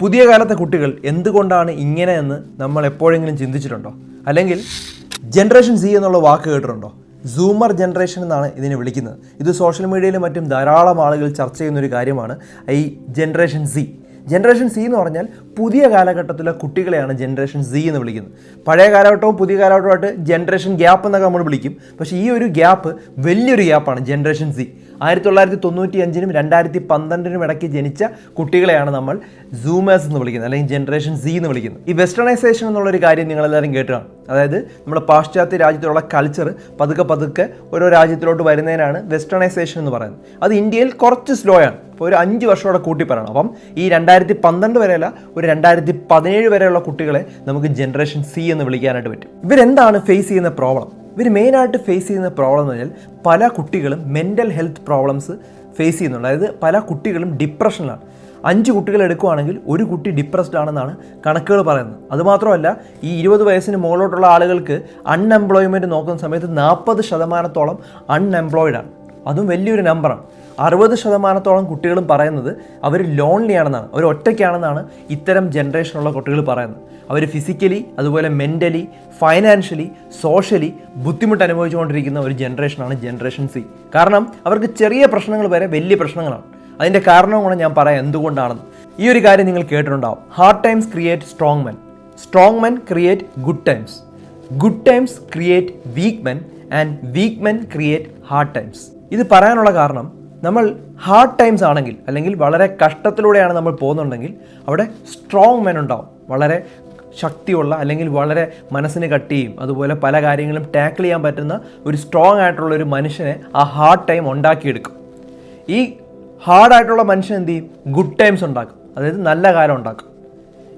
പുതിയ കാലത്തെ കുട്ടികൾ എന്തുകൊണ്ടാണ് ഇങ്ങനെയെന്ന് നമ്മൾ എപ്പോഴെങ്കിലും ചിന്തിച്ചിട്ടുണ്ടോ? അല്ലെങ്കിൽ ജനറേഷൻ സി എന്നുള്ള വാക്ക് കേട്ടിട്ടുണ്ടോ? സൂമർ ജനറേഷൻ എന്നാണ് ഇതിനെ വിളിക്കുന്നത്. ഇത് സോഷ്യൽ മീഡിയയിലും മറ്റും ധാരാളം ആളുകൾ ചർച്ച ചെയ്യുന്ന ഒരു കാര്യമാണ് ഈ ജനറേഷൻ സി ജനറേഷൻ സി എന്ന് പറഞ്ഞാൽ പുതിയ കാലഘട്ടത്തിലെ കുട്ടികളെയാണ് ജനറേഷൻ സി എന്ന് വിളിക്കുന്നത്. പഴയ കാലഘട്ടവും പുതിയ കാലഘട്ടവുമായിട്ട് ജനറേഷൻ ഗ്യാപ്പ് എന്നൊക്കെ നമ്മൾ വിളിക്കും. പക്ഷേ ഈ ഒരു ഗ്യാപ്പ് വലിയൊരു ഗ്യാപ്പാണ് ജനറേഷൻ സി ആയിരത്തി തൊള്ളായിരത്തി തൊണ്ണൂറ്റി അഞ്ചിനും രണ്ടായിരത്തി പന്ത്രണ്ടിനും ഇടയ്ക്ക് ജനിച്ച കുട്ടികളെയാണ് നമ്മൾ സൂമേഴ്സ് എന്ന് വിളിക്കുന്നത് അല്ലെങ്കിൽ ജനറേഷൻ സി എന്ന് വിളിക്കുന്നത്. ഈ വെസ്റ്റേണൈസേഷൻ എന്നുള്ളൊരു കാര്യം നിങ്ങളെല്ലാവരും കേട്ടുകയാണ് അതായത് നമ്മുടെ പാശ്ചാത്യ രാജ്യത്തുള്ള കൾച്ചർ പതുക്കെ പതുക്കെ ഓരോ രാജ്യത്തിലോട്ട് വരുന്നതിനാണ് വെസ്റ്റേണൈസേഷൻ എന്ന് പറയുന്നത്. അത് ഇന്ത്യയിൽ കുറച്ച് സ്ലോ ആണ്. ഇപ്പോൾ ഒരു അഞ്ച് വർഷമോടെ കൂട്ടി പറയണം. അപ്പം ഈ രണ്ടായിരത്തി പന്ത്രണ്ട് വരെയല്ല ഒരു രണ്ടായിരത്തി പതിനേഴ് വരെയുള്ള കുട്ടികളെ നമുക്ക് ജനറേഷൻ സി എന്ന് വിളിക്കാനായിട്ട് പറ്റും. ഇവരെന്താണ് ഫേസ് ചെയ്യുന്ന പ്രോബ്ലം ഇവർ മെയിനായിട്ട് ഫേസ് ചെയ്യുന്ന പ്രോബ്ലം എന്ന് പറഞ്ഞാൽ പല കുട്ടികളും മെന്റൽ ഹെൽത്ത് പ്രോബ്ലംസ് ഫേസ് ചെയ്യുന്നുണ്ട്. അതായത് പല കുട്ടികളും ഡിപ്രഷനിലാണ് അഞ്ച് കുട്ടികൾ എടുക്കുകയാണെങ്കിൽ ഒരു കുട്ടി ഡിപ്രസ്ഡ് ആണെന്നാണ് കണക്കുകൾ പറയുന്നത്. അതുമാത്രമല്ല ഈ ഇരുപത് വയസ്സിന് മുകളിലോട്ടുള്ള ആളുകൾക്ക് അൺഎംപ്ലോയ്മെന്റ് നോക്കുന്ന സമയത്ത് നാൽപ്പത് ശതമാനത്തോളം അൺഎംപ്ലോയിഡ് ആണ്. അതും വലിയൊരു നമ്പറാണ് അറുപത് ശതമാനത്തോളം കുട്ടികളും പറയുന്നത് അവർ ലോൺലി ആണെന്നാണ്. അവർ ഒറ്റയ്ക്കാണെന്നാണ് ഇത്തരം ജനറേഷനുള്ള കുട്ടികൾ പറയുന്നത്. അവർ ഫിസിക്കലി അതുപോലെ മെന്റലി ഫൈനാൻഷ്യലി സോഷ്യലി ബുദ്ധിമുട്ട് അനുഭവിച്ചുകൊണ്ടിരിക്കുന്ന ഒരു ജനറേഷനാണ് ജനറേഷൻ സി കാരണം അവർക്ക് ചെറിയ പ്രശ്നങ്ങൾ വരെ വലിയ പ്രശ്നങ്ങളാണ്. അതിന്റെ കാരണവും കൂടെ ഞാൻ പറയാം എന്തുകൊണ്ടാണെന്ന്. ഈ ഒരു കാര്യം നിങ്ങൾ കേട്ടിട്ടുണ്ടാവും. Hard times create strong men strong men create good times good times create weak men and weak men create hard times ഇത് പറയാനുള്ള കാരണം നമ്മൾ ഹാർഡ് ടൈംസ് ആണെങ്കിൽ അല്ലെങ്കിൽ വളരെ കഷ്ടത്തിലൂടെയാണ് നമ്മൾ പോകുന്നുണ്ടെങ്കിൽ അവിടെ സ്ട്രോങ് മെൻ ഉണ്ടാവും. വളരെ ശക്തിയുള്ള അല്ലെങ്കിൽ വളരെ മനസ്സിന് കട്ടിയും അതുപോലെ പല കാര്യങ്ങളും ടാക്കിൾ ചെയ്യാൻ പറ്റുന്ന ഒരു സ്ട്രോങ് ആയിട്ടുള്ള ഒരു മനുഷ്യനെ ആ ഹാർഡ് ടൈം ഉണ്ടാക്കിയെടുക്കും. ഈ ഹാർഡായിട്ടുള്ള മനുഷ്യൻ എന്ത് ചെയ്യും? ഗുഡ് ടൈംസ് ഉണ്ടാക്കും. അതായത് നല്ല കാലം ഉണ്ടാക്കും.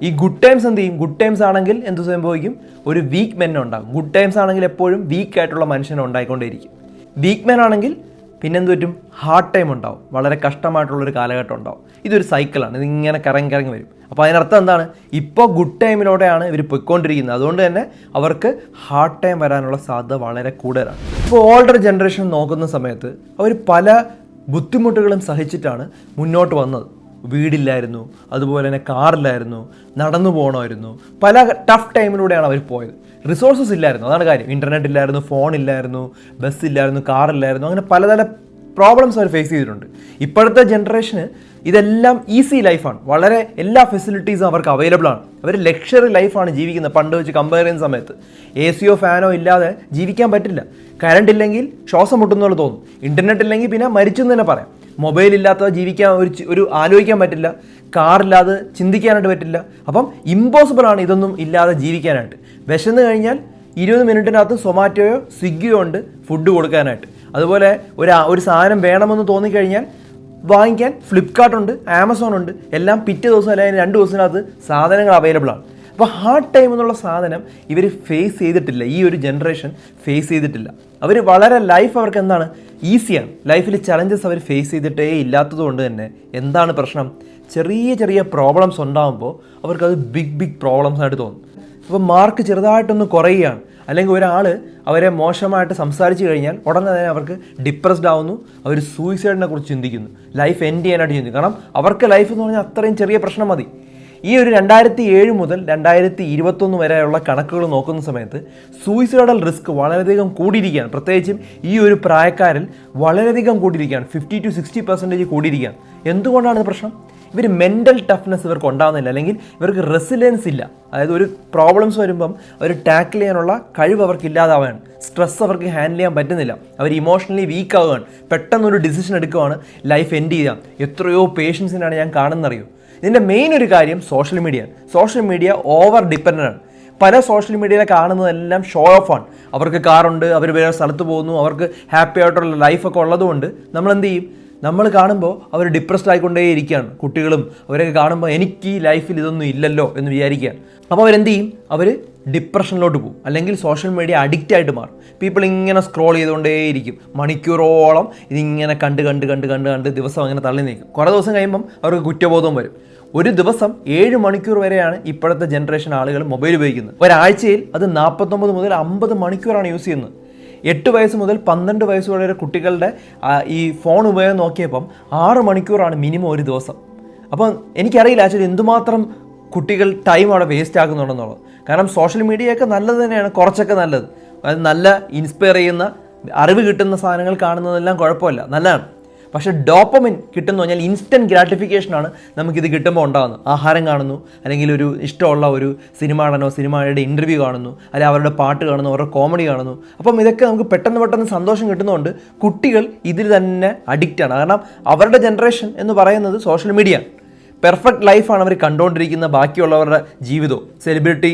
ഈ ഗുഡ് ടൈംസ് എന്ത് ചെയ്യും? ഗുഡ് ടൈംസ് ആണെങ്കിൽ എന്ത് സംഭവിക്കും? ഒരു വീക്ക് മെന്നെ ഉണ്ടാകും. ഗുഡ് ടൈംസ് ആണെങ്കിൽ എപ്പോഴും വീക്ക് ആയിട്ടുള്ള മനുഷ്യനെ ഉണ്ടായിക്കൊണ്ടേയിരിക്കും. വീക്ക് മെൻ ആണെങ്കിൽ പിന്നെന്ത് പറ്റും ഹാർഡ് ടൈം ഉണ്ടാവും. വളരെ കഷ്ടമായിട്ടുള്ളൊരു കാലഘട്ടം ഉണ്ടാവും. ഇതൊരു സൈക്കിളാണ് ഇതിങ്ങനെ കറങ്ങി കറങ്ങി വരും. അപ്പോൾ അതിനർത്ഥം എന്താണ്? ഇപ്പോൾ ഗുഡ് ടൈമിലൂടെയാണ് ഇവർ പൊയ്ക്കൊണ്ടിരിക്കുന്നത്. അതുകൊണ്ട് തന്നെ അവർക്ക് ഹാർഡ് ടൈം വരാനുള്ള സാധ്യത വളരെ കൂടുതലാണ്. ഇപ്പോൾ ഓൾഡർ ജനറേഷൻ നോക്കുന്ന സമയത്ത് അവർ പല ബുദ്ധിമുട്ടുകളും സഹിച്ചിട്ടാണ് മുന്നോട്ട് വന്നത്. വീടില്ലായിരുന്നു അതുപോലെ തന്നെ കാറില്ലായിരുന്നു നടന്നു പോകണമായിരുന്നു പല ടഫ് ടൈമിലൂടെയാണ് അവർ പോയത്. റിസോഴ്സസ് ഇല്ലായിരുന്നു അതാണ് കാര്യം. ഇന്റർനെറ്റ് ഇല്ലായിരുന്നു ഫോൺ ഇല്ലായിരുന്നു ബസ് ഇല്ലായിരുന്നു കാറില്ലായിരുന്നു അങ്ങനെ പലതര പ്രോബ്ലംസ് അവർ ഫേസ് ചെയ്തിട്ടുണ്ട്. ഇപ്പോഴത്തെ ജനറേഷന് ഇതെല്ലാം ഈസി ലൈഫാണ് വളരെ എല്ലാ ഫെസിലിറ്റീസും അവർക്ക് അവൈലബിൾ ആണ്. അവർ ലക്ഷറി ലൈഫാണ് ജീവിക്കുന്നത്. പണ്ട് വെച്ച് കമ്പയർ ചെയ്യുന്ന സമയത്ത്. എ സിയോ ഫാനോ ഇല്ലാതെ ജീവിക്കാൻ പറ്റില്ല. കറണ്ട് ഇല്ലെങ്കിൽ ശ്വാസം മുട്ടുന്നുള്ള തോന്നും. ഇന്റർനെറ്റ് ഇല്ലെങ്കിൽ പിന്നെ മരിച്ചു എന്ന് തന്നെ പറയാം. മൊബൈൽ ഇല്ലാത്ത ജീവിക്കാൻ ഒരു ഒരു ആലോചിക്കാൻ പറ്റില്ല. കാറില്ലാതെ ചിന്തിക്കാനായിട്ട് പറ്റില്ല. അപ്പം ഇമ്പോസിബിൾ ആണ് ഇതൊന്നും ഇല്ലാതെ ജീവിക്കാനായിട്ട്. വിശന്ന് കഴിഞ്ഞാൽ ഇരുപത് മിനിറ്റിനകത്ത് സൊമാറ്റോയോ സ്വിഗ്ഗിയോ ഉണ്ട് ഫുഡ് കൊടുക്കാനായിട്ട്. അതുപോലെ ഒരു ഒരു സാധനം വേണമെന്ന് തോന്നിക്കഴിഞ്ഞാൽ വാങ്ങിക്കാൻ ഫ്ലിപ്കാർട്ട് ഉണ്ട് ആമസോൺ ഉണ്ട്. എല്ലാം പിറ്റേ ദിവസം അല്ലെങ്കിൽ രണ്ട് ദിവസത്തിനകത്ത് സാധനങ്ങൾ അവൈലബിൾ ആണ്. അപ്പോൾ ഹാർഡ് ടൈം എന്നുള്ള സാധനം ഇവർ ഫേസ് ചെയ്തിട്ടില്ല. ഈ ഒരു ജനറേഷൻ ഫേസ് ചെയ്തിട്ടില്ല. അവർ വളരെ ലൈഫ് അവർക്ക് എന്താണ്? ഈസിയാണ് ലൈഫിൽ ചലഞ്ചസ് അവർ ഫേസ് ചെയ്തിട്ടേ ഇല്ലാത്തതുകൊണ്ട് തന്നെ എന്താണ് പ്രശ്നം? ചെറിയ ചെറിയ പ്രോബ്ലംസ് ഉണ്ടാകുമ്പോൾ അവർക്കത് ബിഗ് ബിഗ് പ്രോബ്ലംസ് ആയിട്ട് തോന്നും. അപ്പോൾ മാർക്ക് ചെറുതായിട്ടൊന്ന് കുറയുകയാണ്. അല്ലെങ്കിൽ ഒരാൾ അവരെ മോശമായിട്ട് സംസാരിച്ച് കഴിഞ്ഞാൽ ഉടനെ തന്നെ അവർക്ക് ഡിപ്രസ്ഡ് ആവുന്നു. അവർ സൂയിസൈഡിനെ കുറിച്ച് ചിന്തിക്കുന്നു. ലൈഫ് എൻഡ് ചെയ്യാനായിട്ട് ചിന്തിക്കും കാരണം അവർക്ക് ലൈഫ് എന്ന് പറഞ്ഞാൽ അത്രയും ചെറിയ പ്രശ്നം മതി. ഈ ഒരു രണ്ടായിരത്തി ഏഴ് മുതൽ രണ്ടായിരത്തി ഇരുപത്തൊന്ന് വരെയുള്ള കണക്കുകൾ നോക്കുന്ന സമയത്ത് സൂയിസൈഡൽ റിസ്ക് വളരെയധികം കൂടിയിരിക്കുകയാണ്. പ്രത്യേകിച്ചും ഈ ഒരു പ്രായക്കാരിൽ വളരെയധികം കൂടിയിരിക്കുകയാണ്. ഫിഫ്റ്റി ടു സിക്സ്റ്റി പെർസെന്റേജ് കൂടിയിരിക്കുകയാണ്. എന്തുകൊണ്ടാണ് പ്രശ്നം? ഇവർ മെന്റൽ ടഫ്നെസ് ഇവർക്ക് ഉണ്ടാകുന്നില്ല. അല്ലെങ്കിൽ ഇവർക്ക് റെസിലിയൻസ് ഇല്ല. അതായത് ഒരു പ്രോബ്ലംസ് വരുമ്പം അവർ ടാക്കിൾ ചെയ്യാനുള്ള കഴിവ് അവർക്ക് ഇല്ലാതാവുകയാണ് സ്ട്രെസ് അവർക്ക് ഹാൻഡിൽ ചെയ്യാൻ പറ്റുന്നില്ല. അവർ ഇമോഷണലി വീക്ക് ആവുകയാണ്. പെട്ടെന്നൊരു ഡിസിഷൻ എടുക്കുവാണ് ലൈഫ് എൻഡ് ചെയ്യാം എത്രയോ പേഷ്യൻസിനാണ് ഞാൻ കാണുന്നറിയോ? ഇതിന്റെ മെയിൻ ഒരു കാര്യം social media social media over dependent ആണ്. പല സോഷ്യൽ മീഡിയയിൽ കാണുന്നതെല്ലാം ഷോ ഓഫ് ആണ്. അവർക്ക് കാറുണ്ട് അവർ വേറെ സ്ഥലത്ത് പോകുന്നു അവർക്ക് ഹാപ്പി ആയിട്ടുള്ള ലൈഫൊക്കെ ഉള്ളതുകൊണ്ട് നമ്മൾ എന്ത് ചെയ്യും? നമ്മൾ കാണുമ്പോൾ അവർ ഡിപ്രസ്ഡ് ആയിക്കൊണ്ടേ ഇരിക്കുകയാണ്. കുട്ടികളും അവരൊക്കെ കാണുമ്പോൾ എനിക്ക് ഈ ലൈഫിൽ ഇതൊന്നും ഇല്ലല്ലോ എന്ന് വിചാരിക്കുകയാണ്. അപ്പോൾ അവരെന്ത് ചെയ്യും? അവർ ഡിപ്രഷനിലോട്ട് പോകും. അല്ലെങ്കിൽ സോഷ്യൽ മീഡിയ അഡിക്റ്റ് ആയിട്ട് മാറും. പീപ്പിൾ ഇങ്ങനെ സ്ക്രോൾ ചെയ്തുകൊണ്ടേയിരിക്കും മണിക്കൂറോളം ഇതിങ്ങനെ കണ്ട് കണ്ട് കണ്ട് കണ്ട് കണ്ട് ദിവസം അങ്ങനെ തള്ളി നീക്കും. കുറേ ദിവസം കഴിയുമ്പം അവർക്ക് കുറ്റബോധം വരും. ഒരു ദിവസം ഏഴ് മണിക്കൂർ വരെയാണ് ഇപ്പോഴത്തെ ജനറേഷൻ ആളുകൾ മൊബൈൽ ഉപയോഗിക്കുന്നത്. ഒരാഴ്ചയിൽ അത് നാൽപ്പത്തൊമ്പത് മുതൽ അമ്പത് മണിക്കൂറാണ് യൂസ് ചെയ്യുന്നത്. എട്ട് വയസ്സ് മുതൽ പന്ത്രണ്ട് വയസ്സ് വരെ കുട്ടികളുടെ ഈ ഫോൺ ഉപയോഗം നോക്കിയപ്പം ആറ് മണിക്കൂറാണ് മിനിമം ഒരു ദിവസം. അപ്പം എനിക്കറിയില്ല ആക്ച്വലി എന്തുമാത്രം കുട്ടികൾ ടൈം അവിടെ വേസ്റ്റ് ആക്കുന്നുണ്ടെന്നുള്ളത്. കാരണം സോഷ്യൽ മീഡിയയൊക്കെ നല്ലത് തന്നെയാണ് കുറച്ചൊക്കെ നല്ലത്. അത് നല്ല ഇൻസ്പയർ ചെയ്യുന്ന അറിവ് കിട്ടുന്ന സാധനങ്ങൾ കാണുന്നതെല്ലാം കുഴപ്പമില്ല. നല്ലതാണ്. പക്ഷേ ഡോപ്പമിൻ കിട്ടുന്ന പറഞ്ഞാൽ ഇൻസ്റ്റന്റ് ഗ്രാറ്റിഫിക്കേഷനാണ് നമുക്കിത് കിട്ടുമ്പോൾ ഉണ്ടാകുന്നത് ആഹാരം കാണുന്നു അല്ലെങ്കിൽ ഒരു ഇഷ്ടമുള്ള ഒരു സിനിമ കാണാനോ സിനിമയുടെ ഇന്റർവ്യൂ കാണുന്നു അല്ലെങ്കിൽ അവരുടെ പാട്ട് കാണുന്നു അവരുടെ കോമഡി കാണുന്നു. അപ്പം ഇതൊക്കെ നമുക്ക് പെട്ടെന്ന് പെട്ടെന്ന് സന്തോഷം കിട്ടുന്നതുകൊണ്ട് കുട്ടികൾ ഇതിൽ തന്നെ അഡിക്റ്റാണ് കാരണം അവരുടെ ജനറേഷൻ എന്ന് പറയുന്നത് സോഷ്യൽ മീഡിയ പെർഫെക്റ്റ് ലൈഫാണ് അവർ കണ്ടുകൊണ്ടിരിക്കുന്ന ബാക്കിയുള്ളവരുടെ ജീവിതവും. സെലിബ്രിറ്റി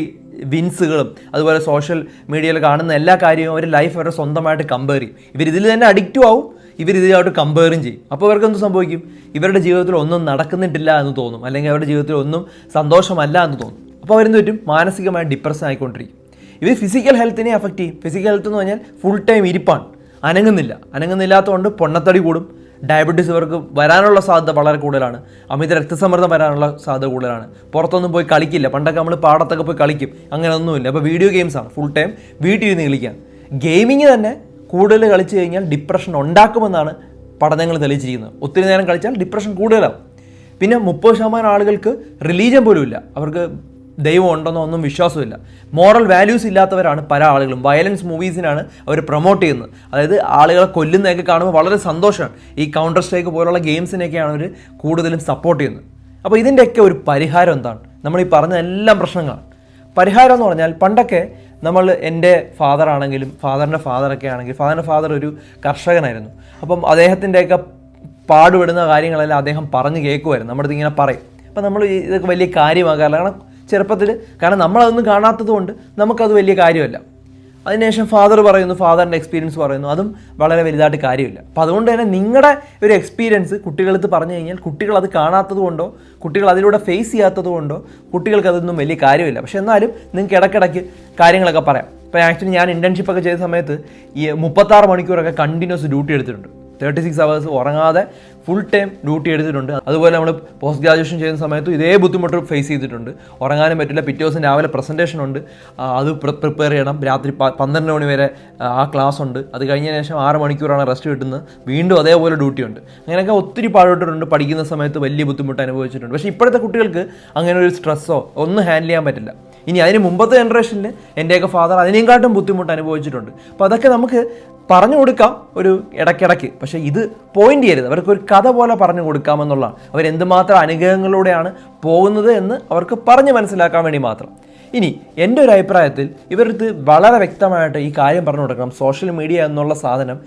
വിൻസുകളും അതുപോലെ സോഷ്യൽ മീഡിയയിൽ കാണുന്ന എല്ലാ കാര്യവും അവർ ലൈഫ് അവരുടെ സ്വന്തമായിട്ട് കമ്പയർ ചെയ്യും. ഇവർ ഇതിൽ തന്നെ അഡിക്റ്റും ആവും ഇവർ ഇതിലായിട്ട് കമ്പയറും ചെയ്യും. അപ്പോൾ ഇവർക്ക് എന്ത് സംഭവിക്കും? ഇവരുടെ ജീവിതത്തിൽ ഒന്നും നടക്കുന്നിട്ടില്ല എന്ന് തോന്നും. അല്ലെങ്കിൽ അവരുടെ ജീവിതത്തിൽ ഒന്നും സന്തോഷമല്ല എന്ന് തോന്നും. അപ്പോൾ അവരെന്ത് പറ്റും? മാനസികമായി ഡിപ്രസ് ആയിക്കൊണ്ടിരിക്കും. ഇവർ ഫിസിക്കൽ ഹെൽത്തിനെ അഫക്റ്റ് ചെയ്യും. ഫിസിക്കൽ ഹെൽത്ത് എന്ന് പറഞ്ഞാൽ ഫുൾ ടൈം ഇരിപ്പാണ്. അനങ്ങുന്നില്ല. അനങ്ങുന്നില്ലാത്തതുകൊണ്ട് പൊണ്ണത്തടി കൂടും. ഡയബറ്റീസ് ഇവർക്ക് വരാനുള്ള സാധ്യത വളരെ കൂടുതലാണ്. അമിത രക്തസമ്മർദ്ദം വരാനുള്ള സാധ്യത കൂടുതലാണ്. പുറത്തൊന്നും പോയി കളിക്കില്ല. പണ്ടൊക്കെ നമ്മൾ പാടത്തൊക്കെ പോയി കളിക്കും. അങ്ങനെ ഒന്നുമില്ല അപ്പോൾ വീഡിയോ ഗെയിംസാണ് ഫുൾ ടൈം വീട്ടിൽ ഇരുന്ന് കളിക്കാൻ ഗെയിമിങ് തന്നെ കൂടുതൽ കളിച്ചു കഴിഞ്ഞാൽ ഡിപ്രഷൻ ഉണ്ടാക്കുമെന്നാണ് പഠനങ്ങൾ തെളിയിച്ചിരിക്കുന്നത്. ഒത്തിരി നേരം കളിച്ചാൽ ഡിപ്രഷൻ കൂടുതലാവും. പിന്നെ മുപ്പത് ശതമാനം ആളുകൾക്ക് റിലീജിയൻ പോലും ഇല്ല. അവർക്ക് ദൈവം ഉണ്ടെന്നോ ഒന്നും വിശ്വാസമില്ല മോറൽ വാല്യൂസ് ഇല്ലാത്തവരാണ് പല ആളുകളും. വയലൻസ് മൂവീസിനാണ് അവർ പ്രൊമോട്ട് ചെയ്യുന്നത്. അതായത് ആളുകളെ കൊല്ലുന്നതൊക്കെ കാണുമ്പോൾ വളരെ സന്തോഷമാണ് ഈ കൗണ്ടർ സ്ട്രൈക്ക് പോലുള്ള ഗെയിംസിനെയൊക്കെയാണ് അവർ കൂടുതലും സപ്പോർട്ട് ചെയ്യുന്നത്. അപ്പോൾ ഇതിന്റെയൊക്കെ ഒരു പരിഹാരം എന്താണ്? നമ്മൾ ഈ പറഞ്ഞ എല്ലാം പ്രശ്നങ്ങളാണ് പരിഹാരം എന്ന് പറഞ്ഞാൽ പണ്ടൊക്കെ നമ്മൾ എന്റെ ഫാദർ ആണെങ്കിലും ഫാദറിന്റെ ഫാദറൊക്കെ ആണെങ്കിൽ ഫാദറിന്റെ ഫാദർ ഒരു കർഷകനായിരുന്നു. അപ്പം അദ്ദേഹത്തിന്റെയൊക്കെ പാടുപെടുന്ന കാര്യങ്ങളെല്ലാം അദ്ദേഹം പറഞ്ഞ് കേൾക്കുമായിരുന്നു. നമ്മുടെ ഇങ്ങനെ പറയും. അപ്പം നമ്മൾ ഇതൊക്കെ വലിയ കാര്യമാകാറില്ല. കാരണം ചെറുപ്പത്തിൽ കാരണം നമ്മളതൊന്നും കാണാത്തത് കൊണ്ട് നമുക്കത് വലിയ കാര്യമല്ല. അതിനുശേഷം ഫാദർ പറയുന്നു ഫാദറിന്റെ എക്സ്പീരിയൻസ് പറയുന്നു. അതും വളരെ വലുതായിട്ട് കാര്യമില്ല. അപ്പോൾ അതുകൊണ്ട് തന്നെ നിങ്ങളുടെ ഒരു എക്സ്പീരിയൻസ് കുട്ടികളടുത്ത് പറഞ്ഞു കഴിഞ്ഞാൽ കുട്ടികൾ അത് കാണാത്തത് കൊണ്ടോ കുട്ടികൾ അതിലൂടെ ഫേസ് ചെയ്യാത്തത് കൊണ്ടോ കുട്ടികൾക്ക് അതൊന്നും വലിയ കാര്യമില്ല. പക്ഷേ എന്നാലും നിങ്ങൾക്ക് ഇടയ്ക്കിടയ്ക്ക് കാര്യങ്ങളൊക്കെ പറയാം. ഇപ്പോൾ ആക്ച്വലി ഞാൻ ഇന്റേൺഷിപ്പ് ഒക്കെ ചെയ്ത സമയത്ത് ഈ മുപ്പത്താറ് മണിക്കൂറൊക്കെ കണ്ടിന്യൂസ് ഡ്യൂട്ടി എടുത്തിട്ടുണ്ട്. തേർട്ടി സിക്സ് അവേഴ്സ് ഉറങ്ങാതെ ഫുൾ ടൈം ഡ്യൂട്ടി എടുത്തിട്ടുണ്ട്. അതുപോലെ നമ്മൾ പോസ്റ്റ് ഗ്രാജുവേഷൻ ചെയ്യുന്ന സമയത്തും ഇതേ ബുദ്ധിമുട്ട് ഫേസ് ചെയ്തിട്ടുണ്ട്. ഉറങ്ങാനും പറ്റില്ല. പിറ്റേ ദിവസം രാവിലെ പ്രസന്റേഷൻ ഉണ്ട്. അത് പ്രിപ്പയർ ചെയ്യണം. രാത്രി പന്ത്രണ്ട് മണി വരെ ആ ക്ലാസ് ഉണ്ട്. അത് കഴിഞ്ഞ ശേഷം ആറ് മണിക്കൂറാണ് റെസ്റ്റ് കിട്ടുന്നത്. വീണ്ടും അതേപോലെ ഡ്യൂട്ടി ഉണ്ട്. അങ്ങനെയൊക്കെ ഒത്തിരി പാടുപെട്ടിട്ടുണ്ട്. പഠിക്കുന്ന സമയത്ത് വലിയ ബുദ്ധിമുട്ട് അനുഭവിച്ചിട്ടുണ്ട്. പക്ഷേ ഇപ്പോഴത്തെ കുട്ടികൾക്ക് അങ്ങനെ ഒരു സ്ട്രെസ്സോ ഒന്നും ഹാൻഡിൽ ചെയ്യാൻ പറ്റില്ല. ഇനി അതിന് മുമ്പത്തെ ജനറേഷനിൽ എന്റെയൊക്കെ ഫാദർ അതിനേക്കാട്ടും ബുദ്ധിമുട്ട് അനുഭവിച്ചിട്ടുണ്ട്. അപ്പോൾ അതൊക്കെ നമുക്ക് പറഞ്ഞു കൊടുക്കാം ഒരു ഇടയ്ക്കിടയ്ക്ക്. പക്ഷേ ഇത് പോയിന്റ് ചെയ്യരുത്. അവർക്ക് ഒരു കഥ പോലെ പറഞ്ഞു കൊടുക്കാമെന്നുള്ളതാണ് അവരെന്തുമാത്രം അനുഗ്രഹങ്ങളിലൂടെയാണ് പോകുന്നത് എന്ന് അവർക്ക് പറഞ്ഞ് മനസ്സിലാക്കാൻ വേണ്ടി മാത്രം. ഇനി എന്റെ ഒരു അഭിപ്രായത്തിൽ ഇവരടുത്ത് വളരെ വ്യക്തമായിട്ട് ഈ കാര്യം പറഞ്ഞു കൊടുക്കണം. സോഷ്യൽ മീഡിയ എന്നുള്ള സാധനം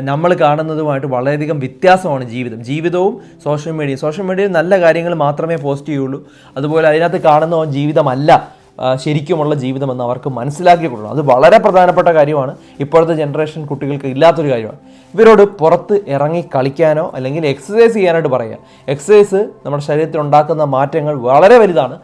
നമ്മൾ കാണുന്നതുമായിട്ട് വളരെയധികം വ്യത്യാസമാണ് ജീവിതം. ജീവിതവും സോഷ്യൽ മീഡിയ സോഷ്യൽ മീഡിയയിൽ നല്ല കാര്യങ്ങൾ മാത്രമേ പോസ്റ്റ് ചെയ്യുള്ളൂ. അതുപോലെ അതിനകത്ത് കാണുന്ന ജീവിതമല്ല. ശരിക്കുമുള്ള ജീവിതമെന്ന് അവർക്ക് മനസ്സിലാക്കി കൊടുക്കണം. അത് വളരെ പ്രധാനപ്പെട്ട കാര്യമാണ്. ഇപ്പോഴത്തെ ജനറേഷൻ കുട്ടികൾക്ക് ഇല്ലാത്തൊരു കാര്യമാണ്. ഇവരോട് പുറത്ത് ഇറങ്ങി കളിക്കാനോ അല്ലെങ്കിൽ എക്സസൈസ് ചെയ്യാനായിട്ട് പറയുക. എക്സസൈസ് നമ്മുടെ ശരീരത്തിൽ ഉണ്ടാക്കുന്ന മാറ്റങ്ങൾ വളരെ വലുതാണ്.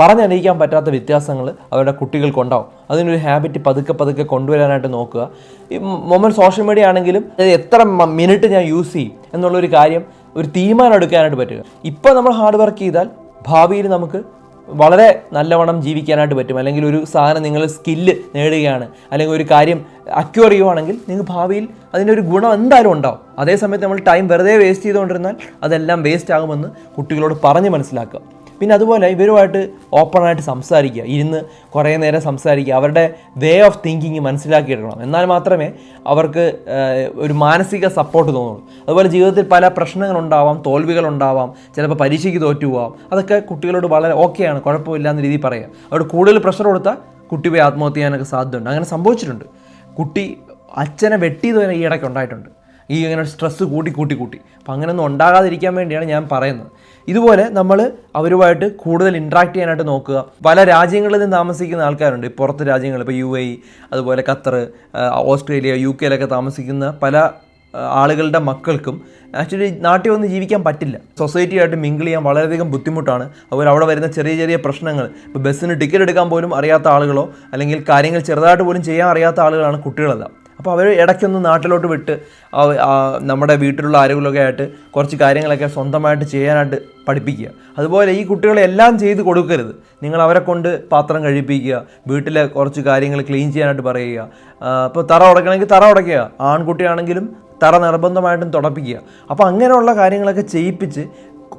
പറഞ്ഞറിയിക്കാൻ പറ്റാത്ത വ്യത്യാസങ്ങൾ അവരുടെ കുട്ടികൾക്കുണ്ടാവും അതിനൊരു ഹാബിറ്റ് പതുക്കെ പതുക്കെ കൊണ്ടുവരാനായിട്ട് നോക്കുക. ഈ മൊബൈൽ സോഷ്യൽ മീഡിയ ആണെങ്കിലും എത്ര മിനിറ്റ് ഞാൻ യൂസ് ചെയ്യും എന്നുള്ളൊരു കാര്യം ഒരു തീരുമാനം എടുക്കാനായിട്ട് പറ്റുക. ഇപ്പോൾ നമ്മൾ ഹാർഡ് വർക്ക് ചെയ്താൽ ഭാവിയിൽ നമുക്ക് വളരെ നല്ലവണ്ണം ജീവിക്കാനായിട്ട് പറ്റും. അല്ലെങ്കിൽ ഒരു സാധനം നിങ്ങൾ സ്കില്ല് നേടുകയാണ്. അല്ലെങ്കിൽ ഒരു കാര്യം അക്യൂർ ചെയ്യുവാണെങ്കിൽ നിങ്ങൾക്ക് ഭാവിയിൽ അതിന്റെ ഒരു ഗുണം എന്തായാലും ഉണ്ടാവും. അതേസമയത്ത് നമ്മൾ ടൈം വെറുതെ വേസ്റ്റ് ചെയ്തുകൊണ്ടിരുന്നാൽ അതെല്ലാം വേസ്റ്റ് ആകുമെന്ന് കുട്ടികളോട് പറഞ്ഞ് മനസ്സിലാക്കുക. പിന്നെ അതുപോലെ ഇവരുമായിട്ട് ഓപ്പണായിട്ട് സംസാരിക്കുക ഇരുന്ന് കുറേ നേരം സംസാരിക്കുക അവരുടെ വേ ഓഫ് തിങ്കിങ് മനസ്സിലാക്കിയെടുക്കണം. എന്നാൽ മാത്രമേ അവർക്ക് ഒരു മാനസിക സപ്പോർട്ട് തോന്നുള്ളൂ. അതുപോലെ ജീവിതത്തിൽ പല പ്രശ്നങ്ങളുണ്ടാവാം തോൽവികളുണ്ടാവാം ചിലപ്പോൾ പരീക്ഷയ്ക്ക് തോറ്റു അതൊക്കെ കുട്ടികളോട് വളരെ ഓക്കെയാണ് കുഴപ്പമില്ല എന്ന രീതിയിൽ പറയാം. അവിടെ കൂടുതൽ പ്രഷർ കൊടുത്താൽ കുട്ടി പോയി ആത്മഹത്യ ചെയ്യാനൊക്കെ സാധ്യതയുണ്ട്. അങ്ങനെ സംഭവിച്ചിട്ടുണ്ട്. കുട്ടി അച്ഛനെ വെട്ടിയത് വരെ ഈ ഇടയ്ക്ക് ഉണ്ടായിട്ടുണ്ട്. ഈ ഇങ്ങനെ സ്ട്രെസ്സ് കൂട്ടി കൂട്ടി കൂട്ടി. അപ്പം അങ്ങനെയൊന്നും ഉണ്ടാകാതിരിക്കാൻ വേണ്ടിയാണ് ഞാൻ പറയുന്നത്. ഇതുപോലെ നമ്മൾ അവരുമായിട്ട് കൂടുതൽ ഇൻട്രാക്ട് ചെയ്യാനായിട്ട് നോക്കുക. പല രാജ്യങ്ങളിൽ നിന്ന് താമസിക്കുന്ന ആൾക്കാരുണ്ട്. പുറത്ത് രാജ്യങ്ങൾ ഇപ്പോൾ യു എ അതുപോലെ ഖത്തർ ഓസ്ട്രേലിയ യു കെയിലൊക്കെ താമസിക്കുന്ന പല ആളുകളുടെ മക്കൾക്കും ആക്ച്വലി നാട്ടിൽ വന്ന് ജീവിക്കാൻ പറ്റില്ല. സൊസൈറ്റിയായിട്ട് മിങ്കിൾ ചെയ്യാൻ വളരെയധികം ബുദ്ധിമുട്ടാണ്. അതുപോലെ അവിടെ വരുന്ന ചെറിയ ചെറിയ പ്രശ്നങ്ങൾ ഇപ്പോൾ ബസ്സിന് ടിക്കറ്റ് എടുക്കാൻ പോലും അറിയാത്ത ആളുകളോ അല്ലെങ്കിൽ കാര്യങ്ങൾ ചെറുതായിട്ട് പോലും ചെയ്യാൻ അറിയാത്ത ആളുകളാണ് കുട്ടികളെല്ലാം. അപ്പോൾ അവർ ഇടയ്ക്കൊന്ന് നാട്ടിലോട്ട് വിട്ട് നമ്മുടെ വീട്ടിലുള്ള ആരെങ്കിലുമൊക്കെ ആയിട്ട് കുറച്ച് കാര്യങ്ങളൊക്കെ സ്വന്തമായിട്ട് ചെയ്യാനായിട്ട് പഠിപ്പിക്കുക. അതുപോലെ ഈ കുട്ടികളെ എല്ലാം ചെയ്ത് കൊടുക്കരുത്. നിങ്ങൾ അവരെ കൊണ്ട് പാത്രം കഴിപ്പിക്കുക വീട്ടിലെ കുറച്ച് കാര്യങ്ങൾ ക്ലീൻ ചെയ്യാനായിട്ട് പറയുക. ഇപ്പോൾ തറ ഉടയ്ക്കണമെങ്കിൽ തറ ഉടയ്ക്കുക ആൺകുട്ടിയാണെങ്കിലും തറ നിർബന്ധമായിട്ടും തുടപ്പിക്കുക. അപ്പോൾ അങ്ങനെയുള്ള കാര്യങ്ങളൊക്കെ ചെയ്യിപ്പിച്ച്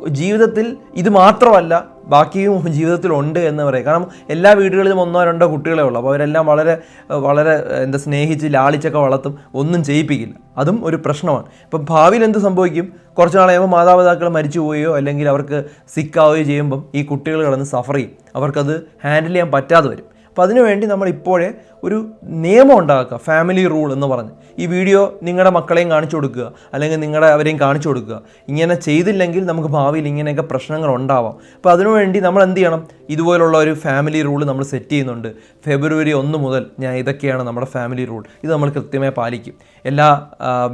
ജീവിതത്തിൽ ഇത് മാത്രമല്ല ബാക്കിയും ജീവിതത്തിൽ ഉണ്ട് എന്ന് പറയും. കാരണം എല്ലാ വീടുകളിലും ഒന്നോ രണ്ടോ കുട്ടികളെ ഉള്ളൂ. അപ്പോൾ അവരെല്ലാം വളരെ വളരെ എന്താ സ്നേഹിച്ച് ലാളിച്ചൊക്കെ വളർത്തും ഒന്നും ചെയ്യിപ്പിക്കില്ല. അതും ഒരു പ്രശ്നമാണ്. ഇപ്പം ഭാവിയിൽ എന്ത് സംഭവിക്കും? കുറച്ച് നാൾ കഴിയുമ്പോൾ മാതാപിതാക്കൾ മരിച്ചു പോവുകയോ അല്ലെങ്കിൽ അവർക്ക് സിക്കാവുകയോ ചെയ്യുമ്പം ഈ കുട്ടികൾ കിടന്ന് സഫർ ചെയ്യും. അവർക്കത് ഹാൻഡിൽ ചെയ്യാൻ പറ്റാതെ വരും. അപ്പോൾ അതിനുവേണ്ടി നമ്മൾ ഇപ്പോഴേ ഒരു നിയമം ഉണ്ടാക്കുക ഫാമിലി റൂൾ എന്ന് പറഞ്ഞ്. ഈ വീഡിയോ നിങ്ങളുടെ മക്കളെയും കാണിച്ചു കൊടുക്കുക അല്ലെങ്കിൽ നിങ്ങളുടെ അവരെയും കാണിച്ചു കൊടുക്കുക. ഇങ്ങനെ ചെയ്തില്ലെങ്കിൽ നമുക്ക് ഭാവിയിൽ ഇങ്ങനെയൊക്കെ പ്രശ്നങ്ങൾ ഉണ്ടാവാം. അപ്പോൾ അതിനുവേണ്ടി നമ്മൾ എന്ത് ചെയ്യണം? ഇതുപോലുള്ള ഒരു ഫാമിലി റൂൾ നമ്മൾ സെറ്റ് ചെയ്യുന്നുണ്ട്. ഫെബ്രുവരി ഒന്ന് മുതൽ ഞാൻ ഇതൊക്കെയാണ് നമ്മുടെ ഫാമിലി റൂൾ ഇത് നമ്മൾ കൃത്യമായി പാലിക്കും. എല്ലാ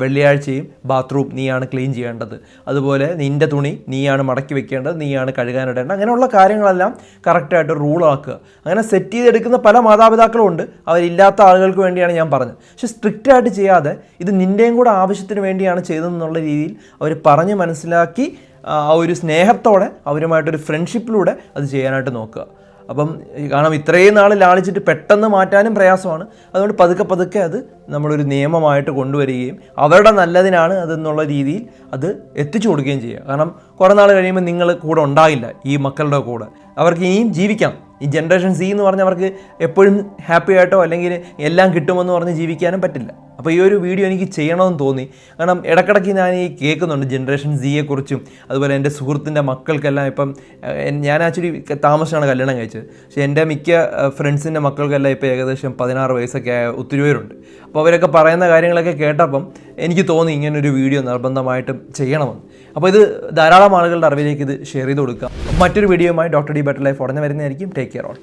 വെള്ളിയാഴ്ചയും ബാത്റൂം നീയാണ് ക്ലീൻ ചെയ്യേണ്ടത്. അതുപോലെ നിന്റെ തുണി നീയാണ് മടക്കി വെക്കേണ്ടത് നീയാണ് കഴുകാനിടേണ്ടത്. അങ്ങനെയുള്ള കാര്യങ്ങളെല്ലാം കറക്റ്റായിട്ട് ആക്കുക. അങ്ങനെ സെറ്റ് ചെയ്തെടുക്കുന്ന പല മാതാപിതാക്കളും ഉണ്ട്. അവരില്ലാത്ത ആളുകൾക്ക് വേണ്ടിയാണ് ഞാൻ പറഞ്ഞത്. പക്ഷെ സ്ട്രിക്റ്റ് ആയിട്ട് ചെയ്യാതെ ഇത് നിന്റെയും കൂടെ ആവശ്യത്തിന് വേണ്ടിയാണ് ചെയ്തതെന്നുള്ള രീതിയിൽ അവർ പറഞ്ഞ് മനസ്സിലാക്കി ആ ഒരു സ്നേഹത്തോടെ അവരുമായിട്ടൊരു ഫ്രണ്ട്ഷിപ്പിലൂടെ അത് ചെയ്യാനായിട്ട് നോക്കുക. അപ്പം കാരണം ഇത്രയും നാൾ ലാളിച്ചിട്ട് പെട്ടെന്ന് മാറ്റാനും പ്രയാസമാണ്. അതുകൊണ്ട് പതുക്കെ പതുക്കെ അത് നമ്മളൊരു നിയമമായിട്ട് കൊണ്ടുവരികയും അവരുടെ നല്ലതിനാണ് അതെന്നുള്ള രീതിയിൽ അത് എത്തിച്ചു കൊടുക്കുകയും ചെയ്യുക. കാരണം കുറേ നാൾ കഴിയുമ്പോൾ നിങ്ങൾ കൂടെ ഉണ്ടാകില്ല ഈ മക്കളുടെ കൂടെ. അവർക്ക് ഇനിയും ജീവിക്കാം. ഈ ജനറേഷൻ സി എന്ന് പറഞ്ഞാൽ അവർക്ക് എപ്പോഴും ഹാപ്പി ആയിട്ടോ അല്ലെങ്കിൽ എല്ലാം കിട്ടുമെന്ന് പറഞ്ഞ് ജീവിക്കാനും പറ്റില്ല. അപ്പോൾ ഈ ഒരു വീഡിയോ എനിക്ക് ചെയ്യണമെന്ന് തോന്നി. കാരണം ഇടക്കിടയ്ക്ക് ഞാൻ ഈ കേൾക്കുന്നുണ്ട് ജനറേഷൻ സിയെക്കുറിച്ചും അതുപോലെ എന്റെ സുഹൃത്തിന്റെ മക്കൾക്കെല്ലാം ഇപ്പം ഞാൻ ആക്ച്വലി താമസിച്ചാണ് കല്യാണം കഴിച്ചത്. പക്ഷേ എന്റെ മിക്ക ഫ്രണ്ട്സിന്റെ മക്കൾക്കെല്ലാം ഇപ്പോൾ ഏകദേശം പതിനാറ് വയസ്സൊക്കെ ആയ ഒത്തിരി പേരുണ്ട്. അപ്പോൾ അവരൊക്കെ പറയുന്ന കാര്യങ്ങളൊക്കെ കേട്ടപ്പം എനിക്ക് തോന്നി ഇങ്ങനൊരു വീഡിയോ നിർബന്ധമായിട്ടും ചെയ്യണമെന്ന്. അപ്പോൾ ഇത് ധാരാളം ആളുകളുടെ അറിവിലേക്ക് ഇത് ഷെയർ ചെയ്ത് കൊടുക്കാം. മറ്റൊരു വീഡിയോയുമായി ഡോക്ടർ ഡി ബെറ്റർ ലൈഫ് ഉടനെ വരുന്നതായിരിക്കും. Take care all